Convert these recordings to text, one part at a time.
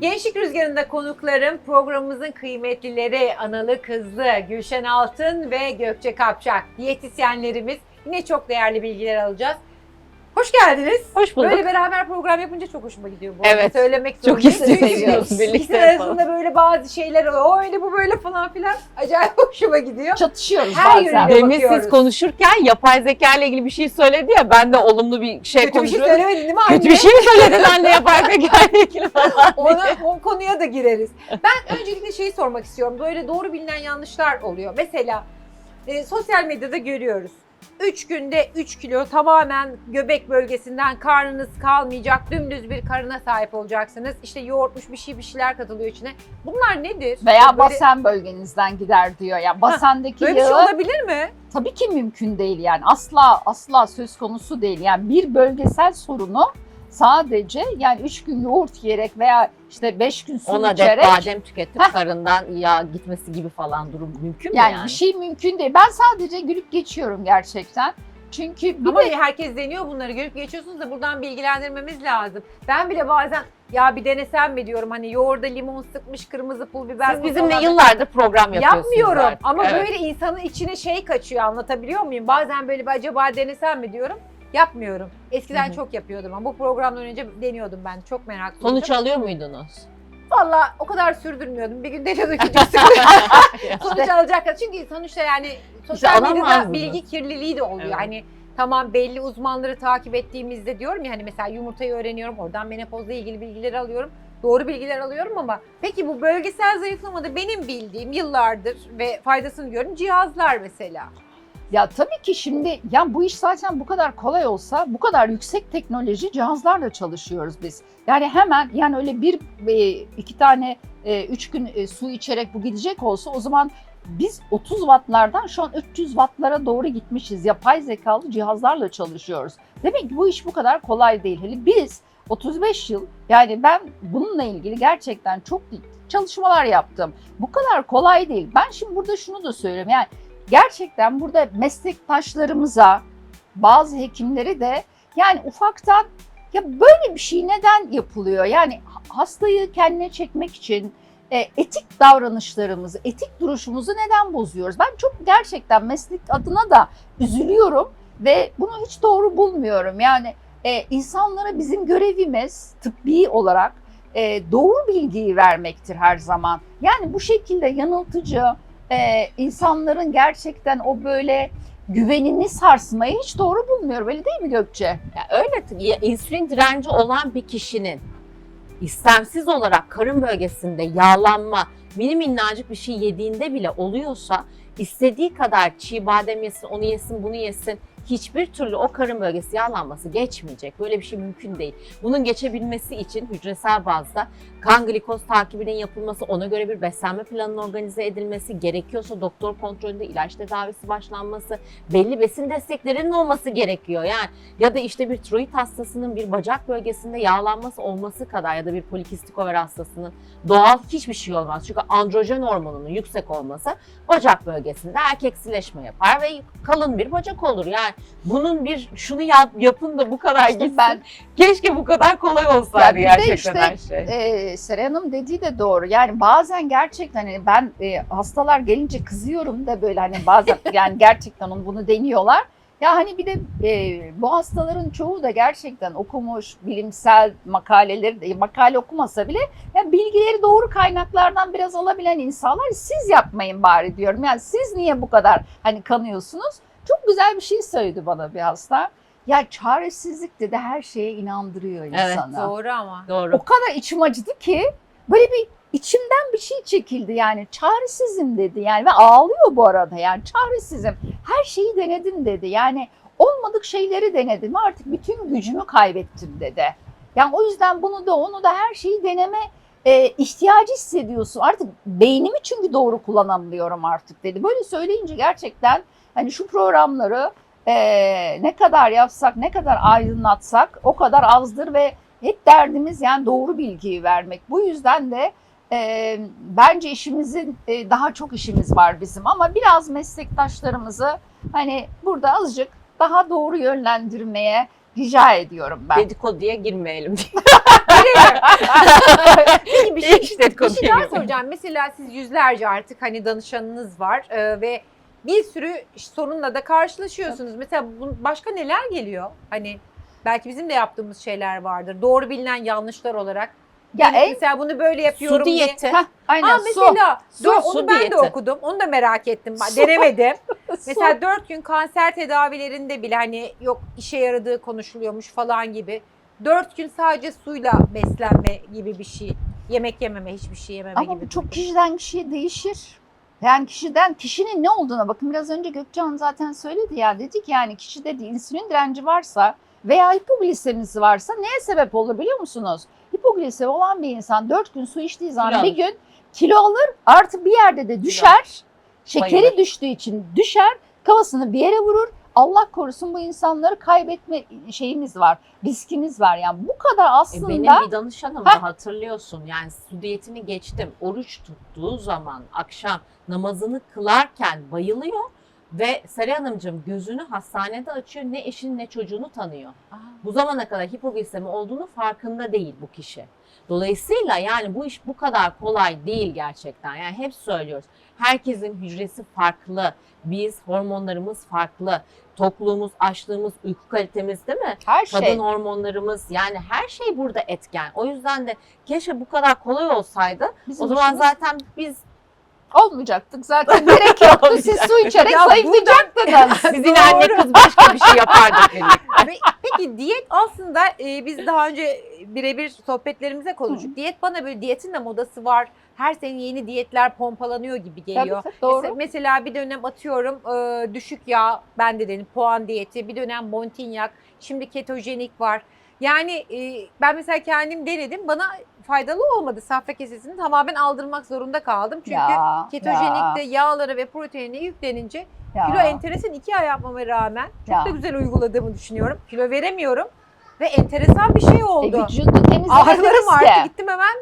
Gençlik Rüzgarı'nda konuklarım programımızın kıymetlileri Analı Kızlı, Gülşen Altın ve Gökçe Kapçak. Diyetisyenlerimiz yine çok değerli bilgiler alacağız. Hoş geldiniz. Hoş bulduk. Böyle beraber program yapınca çok hoşuma gidiyor bu. Evet. arada. Söylemek Çok zorundayım. istiyoruz. Birlikte İkisinin yapalım. arasında böyle bazı şeyler oluyor. O öyle bu böyle falan filan. Acayip hoşuma gidiyor. Çatışıyoruz Her bazen. Demin siz konuşurken yapay zeka ile ilgili bir şey söyledi ya ben de olumlu bir şey Kötü bir şey konuşuyorum. söylemedin değil mi anne? Kötü bir şey mi söyledin anne yapay zeka ile ilgili falan Ona, diye. o konuya da gireriz. Ben öncelikle şeyi sormak istiyorum. Böyle doğru bilinen yanlışlar oluyor. Mesela e, sosyal medyada görüyoruz. 3 günde 3 kilo tamamen göbek bölgesinden karnınız kalmayacak. Dümdüz bir karına sahip olacaksınız. İşte yoğurtmuş bir şey bir şeyler katılıyor içine. Bunlar nedir? Veya Böyle- basen bölgenizden gider diyor. Yani basendeki Böyle bir şey yağı olabilir mi? tabii ki mümkün değil yani. Asla asla söz konusu değil. Yani bir bölgesel sorunu sadece yani 3 gün yoğurt yiyerek veya işte 5 gün su 10 adet içerek badem tüketip Heh. karından yağ gitmesi gibi falan durum mümkün mü yani, yani? bir şey mümkün değil. Ben sadece gülüp geçiyorum gerçekten. Çünkü bir Ama de herkes deniyor bunları görüp geçiyorsunuz da buradan bilgilendirmemiz lazım. Ben bile bazen ya bir denesem mi diyorum hani yoğurda limon sıkmış kırmızı pul biber. Siz bizimle falan. yıllardır program yapıyorsunuz. Yapmıyorum artık. ama Evet. böyle insanın içine şey kaçıyor anlatabiliyor muyum? Bazen böyle bir acaba denesem mi diyorum. Yapmıyorum. Eskiden Hı hı. çok yapıyordum ama bu programdan önce deniyordum ben. Çok meraklıydım. Sonuç alıyor muydunuz? Valla o kadar sürdürmüyordum. Bir gün deniyordum sıkı. Sonuç alacak. Çünkü sonuçta yani sosyal medyada alamazdınız. bilgi kirliliği de oluyor. Evet. Hani tamam belli uzmanları takip ettiğimizde diyorum ya hani mesela yumurtayı öğreniyorum. Oradan menopozla ilgili bilgileri alıyorum. Doğru bilgiler alıyorum ama peki bu bölgesel zayıflamada benim bildiğim yıllardır ve faydasını görüyorum cihazlar mesela. Ya tabii ki şimdi ya bu iş zaten bu kadar kolay olsa bu kadar yüksek teknoloji cihazlarla çalışıyoruz biz. Yani hemen yani öyle bir e, iki tane e, üç gün e, su içerek bu gidecek olsa o zaman biz 30 wattlardan şu an 300 wattlara doğru gitmişiz. Yapay zekalı cihazlarla çalışıyoruz. Demek ki bu iş bu kadar kolay değil. Hele biz 35 yıl yani ben bununla ilgili gerçekten çok çalışmalar yaptım. Bu kadar kolay değil. Ben şimdi burada şunu da söyleyeyim. Yani gerçekten burada meslektaşlarımıza, bazı hekimleri de yani ufaktan ya böyle bir şey neden yapılıyor? Yani hastayı kendine çekmek için e, etik davranışlarımızı, etik duruşumuzu neden bozuyoruz? Ben çok gerçekten meslek adına da üzülüyorum ve bunu hiç doğru bulmuyorum. Yani e, insanlara bizim görevimiz tıbbi olarak e, doğru bilgiyi vermektir her zaman. Yani bu şekilde yanıltıcı, e, insanların gerçekten o böyle güvenini sarsmayı hiç doğru bulmuyorum. Öyle değil mi Gökçe? Ya öyle ya insülin direnci olan bir kişinin istemsiz olarak karın bölgesinde yağlanma, mini minnacık bir şey yediğinde bile oluyorsa istediği kadar çiğ badem yesin, onu yesin, bunu yesin hiçbir türlü o karın bölgesi yağlanması geçmeyecek. Böyle bir şey mümkün değil. Bunun geçebilmesi için hücresel bazda kan glikoz takibinin yapılması, ona göre bir beslenme planının organize edilmesi, gerekiyorsa doktor kontrolünde ilaç tedavisi başlanması, belli besin desteklerinin olması gerekiyor. Yani ya da işte bir tiroid hastasının bir bacak bölgesinde yağlanması olması kadar ya da bir polikistik over hastasının doğal hiçbir şey olmaz. Çünkü androjen hormonunun yüksek olması bacak bölgesinde erkeksileşme yapar ve kalın bir bacak olur. Yani bunun bir şunu yap, yapın da bu kadar İşte gitsin. ben Keşke bu kadar kolay olsaydı Ya gerçekten işte, her şey. e, Seren Hanım dediği de doğru. Yani bazen gerçekten hani ben e, hastalar gelince kızıyorum da böyle hani bazen yani gerçekten onu bunu deniyorlar. Ya hani bir de e, bu hastaların çoğu da gerçekten okumuş bilimsel makaleleri makale okumasa bile ya bilgileri doğru kaynaklardan biraz alabilen insanlar siz yapmayın bari diyorum. Yani siz niye bu kadar hani kanıyorsunuz? Çok güzel bir şey söyledi bana bir hasta. Ya çaresizlik dedi her şeye inandırıyor Evet, insanı. Doğru ama. Doğru. O kadar içim acıdı ki böyle bir içimden bir şey çekildi yani çaresizim dedi yani ve ağlıyor bu arada yani çaresizim. Her şeyi denedim dedi yani olmadık şeyleri denedim artık bütün gücümü kaybettim dedi. Yani o yüzden bunu da onu da her şeyi deneme e, ihtiyacı hissediyorsun. Artık beynimi çünkü doğru kullanamıyorum artık dedi. Böyle söyleyince gerçekten hani şu programları e, ne kadar yapsak, ne kadar aydınlatsak o kadar azdır ve hep derdimiz yani doğru bilgiyi vermek. Bu yüzden de e, bence işimizin e, daha çok işimiz var bizim ama biraz meslektaşlarımızı hani burada azıcık daha doğru yönlendirmeye rica ediyorum ben. Dedikoduya girmeyelim. Peki bir şey, İşte bir şey daha soracağım. Mesela siz yüzlerce artık hani danışanınız var e, ve bir sürü sorunla da karşılaşıyorsunuz. Mesela bu, başka neler geliyor? Hani belki bizim de yaptığımız şeyler vardır. Doğru bilinen yanlışlar olarak. Ya Benim en mesela bunu böyle yapıyorum Su diye. diyeti. Heh, aynen Aa, su. mesela Su, dö- su onu ben diyeti. de okudum. Onu da merak ettim. Su. Denemedim. Su. Mesela 4 gün kanser tedavilerinde bile hani yok işe yaradığı konuşuluyormuş falan gibi. 4 gün sadece suyla beslenme gibi bir şey. Yemek yememe, hiçbir şey yememe Ama gibi. bu çok kişiden kişiye değişir. Yani kişiden kişinin ne olduğuna bakın biraz önce Gökçen zaten söyledi ya dedik yani kişide de insülin direnci varsa veya hipoglisemisi varsa neye sebep olur biliyor musunuz? Hipoglisemi olan bir insan 4 gün su içtiği zaman Kilo bir alır. gün kilo alır artı bir yerde de düşer. Şekeri Bayılır. düştüğü için düşer kafasını bir yere vurur. Allah korusun bu insanları kaybetme şeyimiz var, riskimiz var. Yani bu kadar E, aslında benim bir danışanım da hatırlıyorsun yani su diyetini geçtim. Oruç tuttuğu zaman akşam namazını kılarken bayılıyor ve Seray Hanımcığım gözünü hastanede açıyor ne eşini ne çocuğunu tanıyor. Aa. Bu zamana kadar hipoglisemi olduğunu farkında değil bu kişi. Dolayısıyla yani bu iş bu kadar kolay değil gerçekten. Yani hep söylüyoruz. Herkesin hücresi farklı. Biz hormonlarımız farklı. Tokluğumuz, açlığımız, uyku kalitemiz değil mi? her şey Kadın hormonlarımız yani her şey burada etken. O yüzden de keşke bu kadar kolay olsaydı. bizim O zaman işimiz- zaten biz olmayacaktık zaten gerek yoktu. Siz su içerek Ya zayıflayacaktınız. biz yine anne kız başka bir şey. Pe- Peki diyet aslında e, biz daha önce birebir sohbetlerimize konuştuk. Diyet bana böyle diyetin de modası var. Her sene yeni diyetler pompalanıyor gibi geliyor. Tabii, doğru. Mesela, mesela bir dönem atıyorum e, düşük yağ ben de dedim puan diyeti bir dönem montinyak şimdi ketojenik var. Yani e, ben mesela kendim denedim bana faydalı olmadı safra kesesini tamamen aldırmak zorunda kaldım. Çünkü Ya, ketojenikte yağlara ve proteine yüklenince ya, kilo ya. enteresan iki ay yapmama rağmen çok Ya. da güzel uyguladığımı düşünüyorum. Kilo veremiyorum ve enteresan bir şey E, oldu. vücudu temizlemediniz Ağrılarım ki. gittim hemen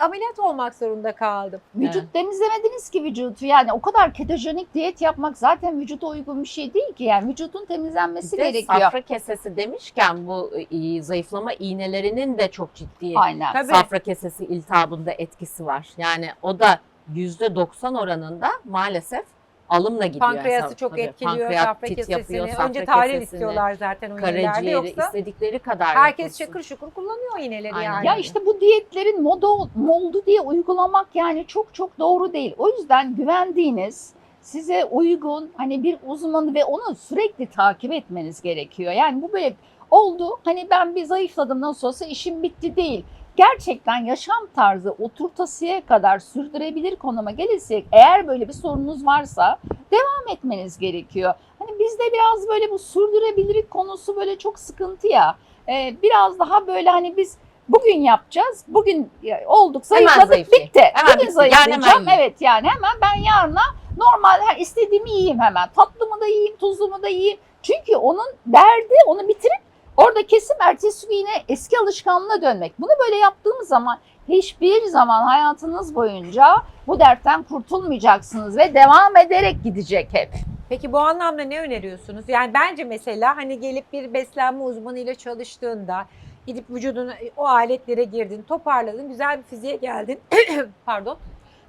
ameliyat olmak zorunda kaldım. Vücut Evet. temizlemediniz ki vücudu. Yani o kadar ketojenik diyet yapmak zaten vücuda uygun bir şey değil ki. Yani vücudun temizlenmesi de gerekiyor. safra kesesi demişken bu e, zayıflama iğnelerinin de çok ciddi Aynen. Tabii. safra kesesi iltihabında etkisi var. Yani o da %90 oranında maalesef alımla gidiyor. Pankreası Tabii, çok tabii. etkiliyor Pankreatit safra yapıyor, safra Önce tahlil kesesini, istiyorlar zaten o Karaciğeri yoksa istedikleri kadar herkes yapılsın. şakır şukur kullanıyor iğneleri Aynen. yani. Ya işte bu diyetlerin moda moldu diye uygulamak yani çok çok doğru değil. O yüzden güvendiğiniz size uygun hani bir uzmanı ve onu sürekli takip etmeniz gerekiyor. Yani bu böyle oldu hani ben bir zayıfladım nasıl olsa işim bitti değil. Gerçekten yaşam tarzı oturtasıya kadar sürdürebilir konuma gelirsek eğer böyle bir sorunuz varsa devam etmeniz gerekiyor. Hani bizde biraz böyle bu sürdürebilirlik konusu böyle çok sıkıntı ya. Ee, biraz daha böyle hani biz bugün yapacağız. Bugün olduk zayıfladık bitti. Hemen bugün zayıflayacağım. hemen yiyeyim. evet yani hemen ben yarına normal her istediğimi yiyeyim hemen. Tatlımı da yiyeyim, tuzlumu da yiyeyim. Çünkü onun derdi onu bitirip orada kesim ertesi gün yine eski alışkanlığına dönmek. Bunu böyle yaptığımız zaman hiçbir zaman hayatınız boyunca bu dertten kurtulmayacaksınız ve devam ederek gidecek hep. Peki bu anlamda ne öneriyorsunuz? Yani bence mesela hani gelip bir beslenme uzmanıyla çalıştığında gidip vücuduna o aletlere girdin, toparladın, güzel bir fiziğe geldin. Pardon.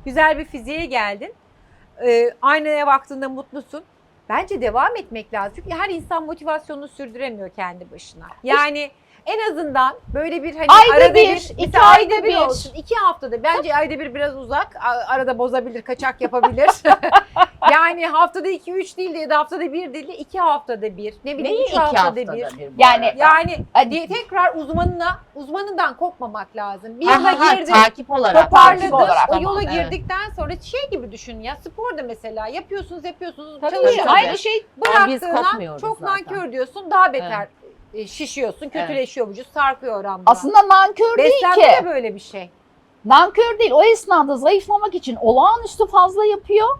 Güzel bir fiziğe geldin. Ee, aynaya baktığında mutlusun. Bence devam etmek lazım. Çünkü her insan motivasyonunu sürdüremiyor kendi başına. Yani en azından böyle bir hani Ayda arada bir, bir, iki mesela ayda bir olsun. iki haftada. Bence ayda bir biraz uzak. A- Arada bozabilir, kaçak yapabilir. yani haftada iki, üç değil de ya da haftada bir değil de iki haftada bir. Ne bileyim Neyi üç iki haftada, bir. bu Yani- arada? Yani Hadi. diye tekrar uzmanına, uzmanından kopmamak lazım. Bir Ha, ha, ha, girdin, takip olarak. toparladın. takip olarak. O Tamam, yola evet. girdikten sonra şey gibi düşün ya sporda mesela yapıyorsunuz yapıyorsunuz Tabii çalışıyorsunuz. aynı şey Ama biz Bıraktığına kopmuyoruz çok zaten. nankör diyorsun daha beter e, şişiyorsun, kötüleşiyor vücut, sarkıyor oramda. aslında nankör değil Beslenme ki. de böyle bir şey. Nankör değil. O esnada zayıflamak için olağanüstü fazla yapıyor.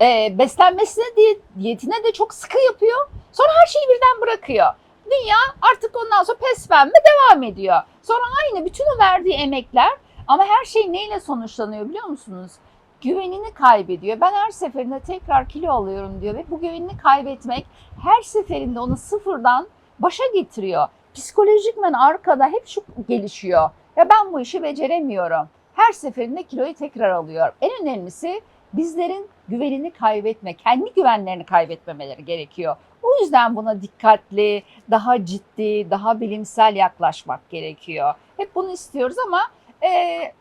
Ee, beslenmesine de, diyetine de çok sıkı yapıyor. Sonra her şeyi birden bırakıyor. Dünya artık ondan sonra pes pembe devam ediyor. Sonra aynı bütün o verdiği emekler ama her şey neyle sonuçlanıyor biliyor musunuz? Güvenini kaybediyor. Ben her seferinde tekrar kilo alıyorum diyor ve bu güvenini kaybetmek her seferinde onu sıfırdan başa getiriyor. Psikolojikmen arkada hep şu gelişiyor. Ya ben bu işi beceremiyorum. Her seferinde kiloyu tekrar alıyorum. En önemlisi bizlerin güvenini kaybetme, kendi güvenlerini kaybetmemeleri gerekiyor. O yüzden buna dikkatli, daha ciddi, daha bilimsel yaklaşmak gerekiyor. Hep bunu istiyoruz ama eee,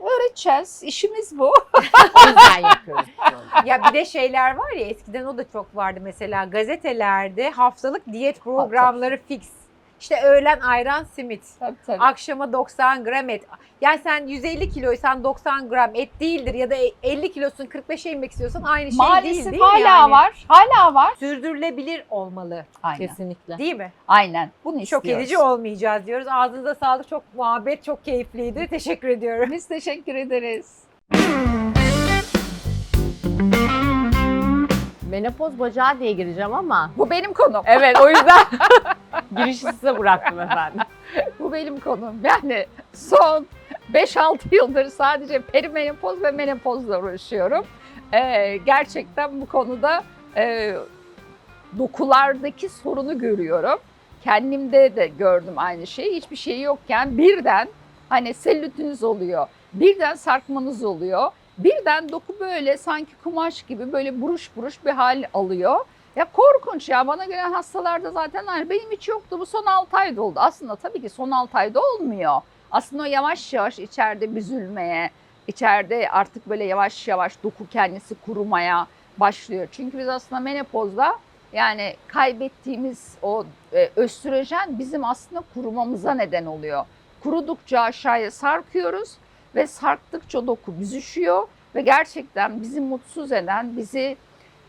öğreteceğiz. İşimiz bu. O yüzden yapıyoruz. ya bir de şeyler var ya eskiden o da çok vardı mesela gazetelerde haftalık diyet programları fix. İşte öğlen ayran simit. Tabii, tabii. Akşama 90 gram et. Yani sen 150 kiloysan 90 gram et değildir ya da 50 kilosun 45'e inmek istiyorsan aynı şey değil Maalesef değil mi hala yani? var. Hala var. Sürdürülebilir olmalı Aynen. Kesinlikle. değil mi? Aynen. Bunu Çok istiyoruz. edici olmayacağız diyoruz. Ağzınıza sağlık. Çok muhabbet, çok keyifliydi. Teşekkür ediyorum. Biz teşekkür ederiz. Menopoz bacağı diye gireceğim ama Bu benim konum. evet o yüzden girişi size bıraktım efendim. Bu benim konum. Yani son 5-6 yıldır sadece perimenopoz ve menopozla uğraşıyorum. Ee, gerçekten bu konuda e, dokulardaki sorunu görüyorum. Kendimde de gördüm aynı şeyi. Hiçbir şey yokken birden hani selülitiniz oluyor. Birden sarkmanız oluyor. Birden doku böyle sanki kumaş gibi böyle buruş buruş bir hal alıyor. Ya korkunç ya bana gelen hastalarda zaten aynı. Benim hiç yoktu bu son 6 ayda oldu. Aslında tabii ki son 6 ayda olmuyor. Aslında o yavaş yavaş içeride büzülmeye, içeride artık böyle yavaş yavaş doku kendisi kurumaya başlıyor. Çünkü biz aslında menopozda yani kaybettiğimiz o e, östrojen bizim aslında kurumamıza neden oluyor. Kurudukça aşağıya sarkıyoruz ve sarktıkça doku büzüşüyor ve gerçekten bizi mutsuz eden, bizi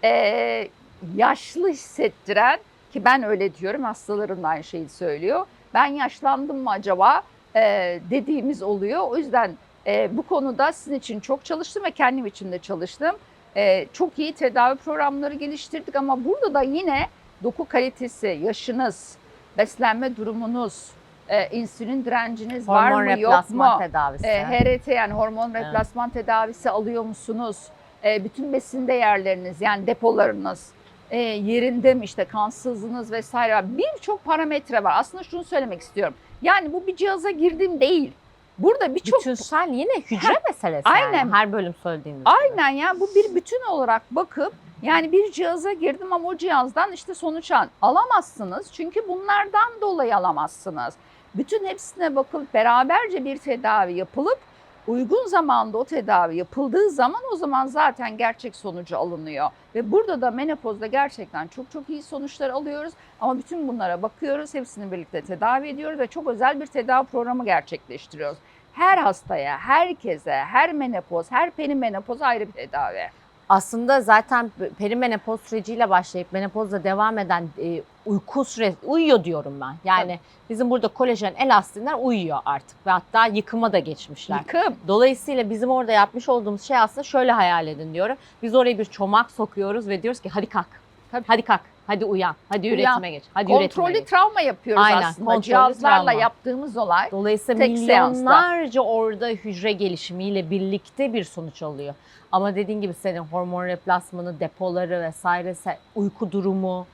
e, yaşlı hissettiren ki ben öyle diyorum hastalarım da aynı şeyi söylüyor. Ben yaşlandım mı acaba e, dediğimiz oluyor. O yüzden e, bu konuda sizin için çok çalıştım ve kendim için de çalıştım. E, çok iyi tedavi programları geliştirdik ama burada da yine doku kalitesi, yaşınız, beslenme durumunuz, e, insülin direnciniz var Hormon mı yok mu? tedavisi. E, HRT yani hormon Evet. replasman tedavisi alıyor musunuz? E, bütün besin değerleriniz yani depolarınız e, yerinde mi işte kansızlığınız vesaire var. Birçok parametre var. Aslında şunu söylemek istiyorum. Yani bu bir cihaza girdim değil. Burada birçok Bütünsel yine hücre meselesi Aynen. yani her bölüm söylediğiniz gibi. Aynen ya bu bir bütün olarak bakıp yani bir cihaza girdim ama o cihazdan işte sonuç al- alamazsınız. Çünkü bunlardan dolayı alamazsınız. Bütün hepsine bakılıp beraberce bir tedavi yapılıp uygun zamanda o tedavi yapıldığı zaman o zaman zaten gerçek sonucu alınıyor. Ve burada da menopozda gerçekten çok çok iyi sonuçlar alıyoruz. Ama bütün bunlara bakıyoruz, hepsini birlikte tedavi ediyoruz ve çok özel bir tedavi programı gerçekleştiriyoruz. Her hastaya, herkese, her menopoz, her perimenopoz ayrı bir tedavi. Aslında zaten perimenopoz süreciyle başlayıp menopozla devam eden e, uyku süresi uyuyor diyorum ben. Yani bizim burada kolajen elastinler uyuyor artık ve hatta yıkıma da geçmişler. Yıkım. Dolayısıyla bizim orada yapmış olduğumuz şey aslında şöyle hayal edin diyorum. Biz oraya bir çomak sokuyoruz ve diyoruz ki hadi kalk. Tabii. Hadi kalk. Hadi uyan. Hadi Uyan. üretime geç. Hadi üretime Kontrollü geç. travma yapıyoruz Aynen, aslında. Cihazlarla travma. yaptığımız olay. Dolayısıyla Tek seansta. milyonlarca orada hücre gelişimiyle birlikte bir sonuç alıyor. Ama dediğin gibi senin hormon replasmanı, depoları vesaire, uyku durumu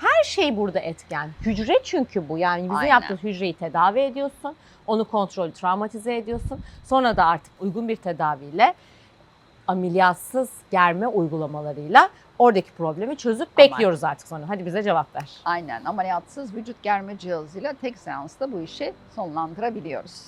her şey burada etken. Hücre çünkü bu. Yani bizim Aynen. yaptığımız hücreyi tedavi ediyorsun. Onu kontrol, travmatize ediyorsun. Sonra da artık uygun bir tedaviyle ameliyatsız germe uygulamalarıyla oradaki problemi çözüp Aman. bekliyoruz artık sonra. Hadi bize cevap ver. Aynen ameliyatsız vücut germe cihazıyla tek seansta bu işi sonlandırabiliyoruz.